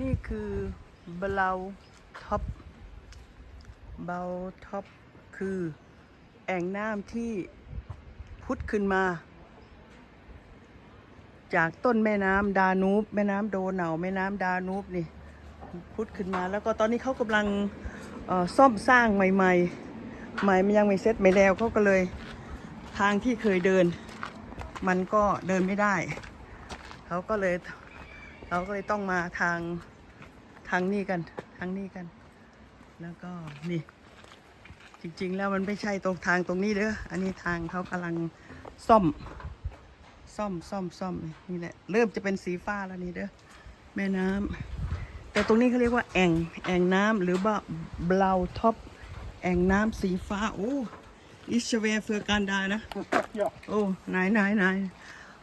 นี่คือเบลาท็อปเบลท็อปคือแอ่งน้ำที่พุดขึ้นมา จากต้นแม่น้ำดานูบแม่น้ำโดเนาแม่น้ำดานูบนี่พุดขึ้นมา แล้วก็ตอนนี้เขากำลังซ่อมสร้างใหม่ๆ ใหม่มันยังไม่เสร็จไม่แล้วเขาก็เลยทางที่เคยเดิน มันก็เดินไม่ได้ เขาก็เลย เราก็เลยต้องมาทางทางนี้กันทางนี้กัน แล้วก็นี่ จริงๆแล้วมันไม่ใช่ตรงทางตรงนี้เด้ออันนี้ทางเขากำลังซ่อม ซ่อมซ่อมซ่อมนี่แหละ เริ่มจะเป็นสีฟ้าแล้วนี่เด้อแม่น้ำแต่ตรงนี้เขาเรียกว่าแอ่งแอ่งน้ำหรือว่าเบลาท็อปแอ่งน้ำสีฟ้าโอ้อิชเวเฟือการดานะ Ja. โอ้ไหนไหนไหน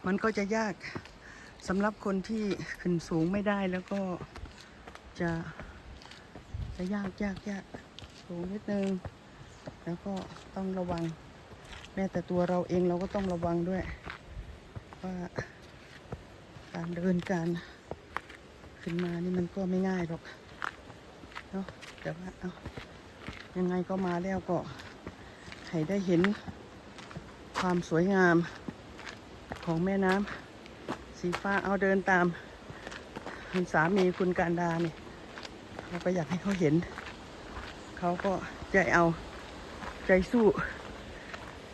มันก็จะยาก สำหรับคนที่ขึ้นสูงไม่ได้แล้วก็จะจะยากยากยากสูงนิดนึง แล้วก็ต้องระวัง แม้แต่ตัวเราเองเราก็ต้องระวังด้วย ว่าการเดินการขึ้นมานี่มันก็ไม่ง่ายหรอกเนาะแต่ว่าเอายังไงก็มาแล้วก็ให้ได้เห็นความสวยงามของแม่น้ำ สีฟ้าเอาเดินตามคุณสามีคุณการดาเนี่ยเราก็อยากให้เขาเห็น เขาก็ใจเอาใจสู้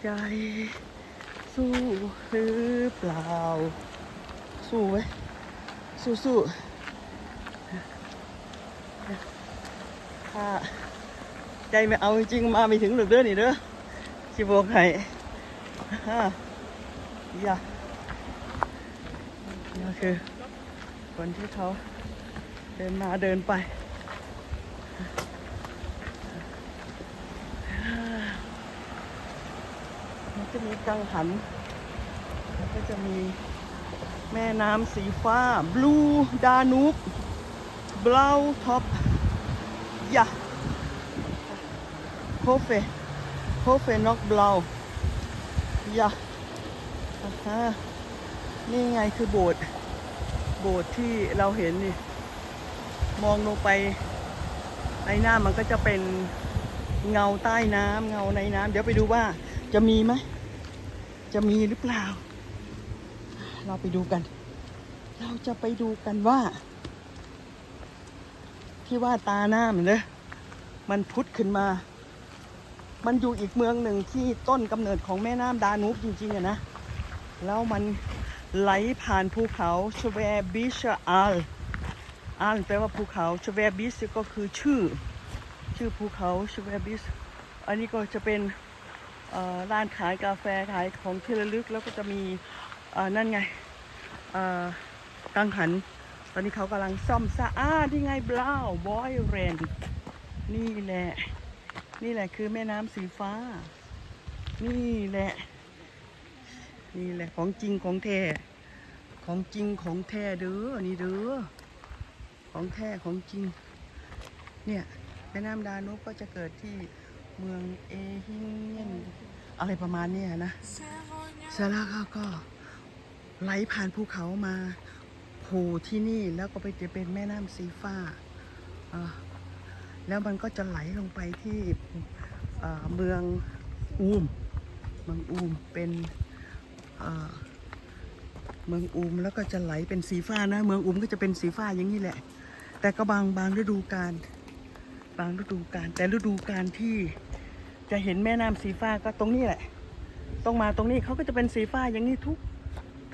ใจสู้หรือเปล่า สู้ไว้สู้สู้ถ้าใจไม่เอาจริงมาไม่ถึงหรือเด้อนี่เด้อชิบอกให้ฮ่าอย่า ก็คือคนที่เขาเดินมาเดินไปมันจะมีกังหัน แล้วก็จะมีแม่น้ำสีฟ้า บลูดานูบบลาวท็อปยาโคเฟโคเฟนอกบลาวยะอ่าฮะนี่ไงคือโบสถ์ บสถ์ที่เราเห็นนี่ มองลงไปในน้ำมันก็จะเป็นเงาใต้น้ำเงาในน้ำเดี๋ยวไปดูว่าจะมีไหมจะมีหรือเปล่า เราไปดูกัน เราจะไปดูกันว่า ที่ว่าตาน้ำเนี่ยมันพุดขึ้นมา มันอยู่อีกเมืองหนึ่งที่ต้นกำเนิดของแม่น้ำดานูบจริงๆอะนะ แล้วมัน ไหลผ่านภูเขาชเวบิชอัลอัลแปลว่าภูเขาชเวบิชก็คือชื่อ ชื่อภูเขาชเวบิชอันนี้ก็จะเป็นร้านขายกาแฟขายของที่ระลึกแล้วก็จะมีนั่นไงเอ่อกังหัน ตอนนี้เขากำลังซ่อมสะอาดที่ไงบลาวบอยเรนนี่แหละ นี่แหละคือแม่น้ำสีฟ้า นี่แหละ นี่แหละของจริงของแท้ของจริงของแท้เด้อนี่เด้อของแท้ของจริง เนี่ยแม่น้ำดานุก็จะเกิดที่เมืองเอฮิงเยนอะไรประมาณนี้นะเสร็จแล้วเขาก็ไหลผ่านภูเขามาโผล่ที่นี่แล้วก็ไปจะเป็นแม่น้ำสีฟ้าแล้วมันก็จะไหลลงไปที่เมืองอูมเมืองอูมเป็น เมืองอูมแล้วก็จะไหลเป็นสีฟ้านะ เมืองอูมก็จะเป็นสีฟ้าอย่างนี้แหละ แต่ก็บางบางฤดูกาลบางฤดูกาลแต่ฤดูกาลที่จะเห็นแม่น้ำสีฟ้าก็ตรงนี้แหละต้องมาตรงนี้เขาก็จะเป็นสีฟ้าอย่างนี้ทุก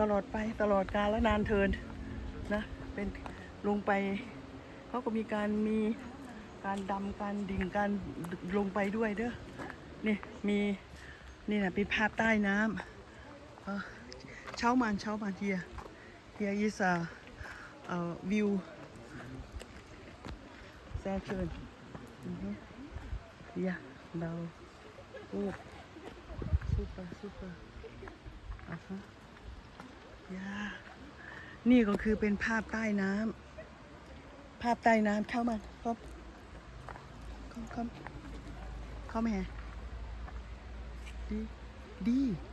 ตลอดไปตลอดกาลและนานเทินนะเป็นลงไปเขาก็มีการมีการดำการดิ่งการลงไปด้วยเด้อนี่มีนี่นะเป็นภาพใต้น้ำ เข้ามันเช้ามันเฮียเฮียยิสาเอ่อวิวแซ่เชิญอือฮึเฮียเราโอ้ซูเปอร์ซูเปอร์อะฮะยานี่ก็คือเป็นภาพใต้น้ำภาพใต้น้ำเข้ามาครับ Kom, kom. Kom her. Di. Di. Kjør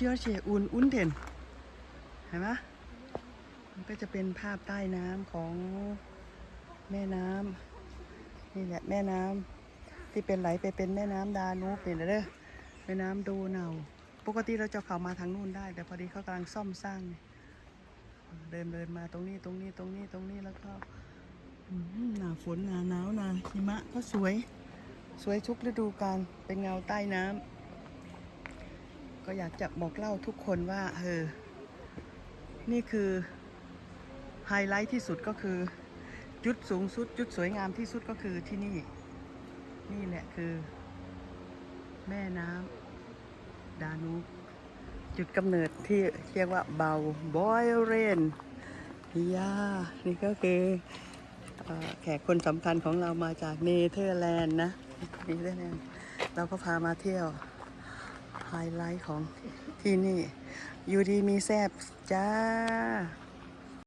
ikke un unten. เห็นไหมมันก็จะเป็นภาพใต้น้ำของแม่น้ำนี่แหละแม่น้ำที่เป็นไหลไปเป็นแม่น้ำดานูบเป็นเด้อแม่น้ำโดเนาปกติเราจะเข้ามาทางนู่นได้ แต่พอดีเขากำลังซ่อมสร้าง เดินเดินมาตรงนี้ตรงนี้ตรงนี้ตรงนี้แล้วก็หนาฝนหนาหนาวหนาหิมะก็สวย สวยทุกฤดูกาลเป็นเงาใต้น้ำ ก็อยากจะบอกเล่าทุกคนว่าเออนี่คือไฮไลท์ที่สุดก็คือ จุดสูงสุด จุดสวยงามที่สุดก็คือที่นี่ นี่แหละคือ แม่น้ำดานูจุดกำเนิดที่เรียกว่าเบาบอยเรนยานี่ก็คือแขกคนสำคัญของเรามาจากเนเธอร์แลนด์นะเนเธอร์แลนด์เราก็พามาเที่ยว ไฮไลท์ของที่นี่ อยู่ดีมีแซบจ้า